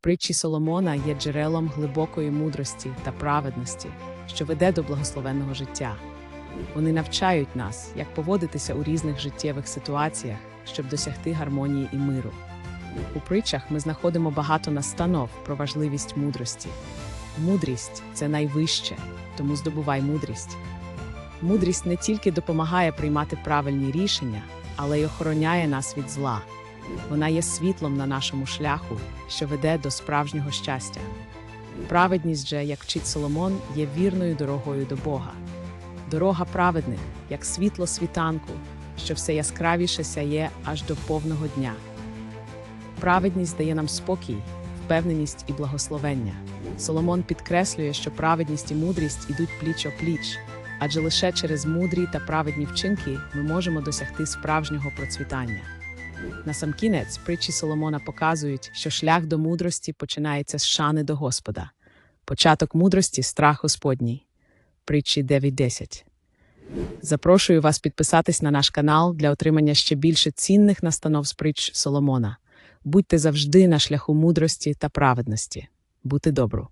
Притчі Соломона є джерелом глибокої мудрості та праведності, що веде до благословенного життя. Вони навчають нас, як поводитися у різних життєвих ситуаціях, щоб досягти гармонії і миру. У притчах ми знаходимо багато настанов про важливість мудрості. Мудрість це найвище, тому здобувай мудрість. Мудрість не тільки допомагає приймати правильні рішення, але й охороняє нас від зла. Вона є світлом на нашому шляху, що веде до справжнього щастя. Праведність же, як вчить Соломон, є вірною дорогою до Бога. Дорога праведних, як світло світанку, що все яскравіше сяє аж до повного дня. Праведність дає нам спокій, впевненість і благословення. Соломон підкреслює, що праведність і мудрість ідуть пліч о пліч, адже лише через мудрі та праведні вчинки ми можемо досягти справжнього процвітання. Насамкінець притчі Соломона показують, що шлях до мудрості починається з шани до Господа. Початок мудрості страх Господній. Притчі 9.10. Запрошую вас підписатись на наш канал для отримання ще більше цінних настанов з притч Соломона. Будьте завжди на шляху мудрості та праведності. Бути добру.